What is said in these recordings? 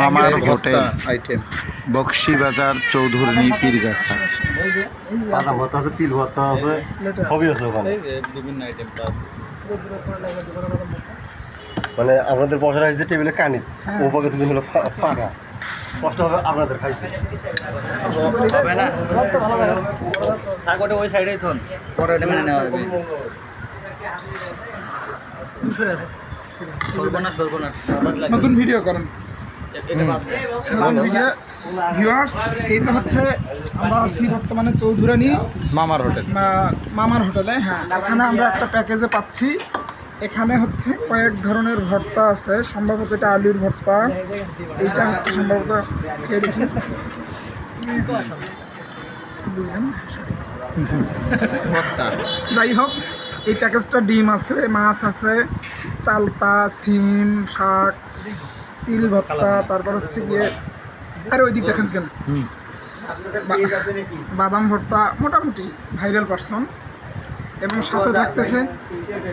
মামার hotel item Bakshibazar Chowdhury Pirgachha. বাদাম ভর্তা আছে তিল ভর্তা আছে সবই আছে ওখানে। বিভিন্ন আইটেম আছে। মানে আপনাদের বসা হয়েছে টেবিলে কানি ও দুজন হলো ফাঁকা কষ্ট হবে আপনাদের খাইতে। হবে না। ওই সাইডেই থন পরে মেনে নেওয়া হবে। সরবো না নতুন ভিডিও করেন। এটা। নতুন ভিডিও ভিউয়ার্স এইটা হচ্ছে আমরা আছি বর্তমানে চৌধুরানী মামার হোটেল মামার হোটেলে হ্যাঁ। এখানে আমরা একটা প্যাকেজে পাচ্ছি। এখানে হচ্ছে কয়েক ধরনের ভর্তা আছে। সম্ভবত এটা আলুর ভর্তা। এইটা হচ্ছে সম্ভবত খেয়ে দেখি যাই হোক। এই প্যাকেজটা ডিম আছে মাছ আছে চালতা সিম শাক তিল ভর্তা তারপর হচ্ছে গিয়ে আর ওই দিক দেখেন কেন? বাদাম ভর্তা মোটামুটি ভাইরাল পার্সন এবং সাথে থাকতেছে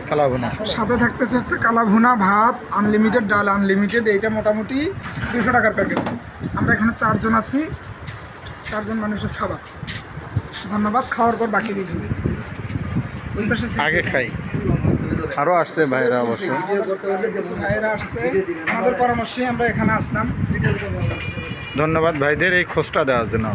কালাভুনা। সাথে থাকতেছে হচ্ছে কালা ভুনা ভাত আনলিমিটেড ডাল আনলিমিটেড এইটা মোটামুটি দুশো টাকার প্যাকেজ আমরা এখানে চারজন আছি চারজন মানুষের খাবার। ধন্যবাদ খাওয়ার পর বাকি দিয়ে আগে খাই। আরও আসছে ভাইরা অবশ্য। ভাইরা আসছে আমাদের পরামর্শে আমরা এখানে আসলাম। ধন্যবাদ ভাইদের এই খোঁজটা দেওয়ার জন্য।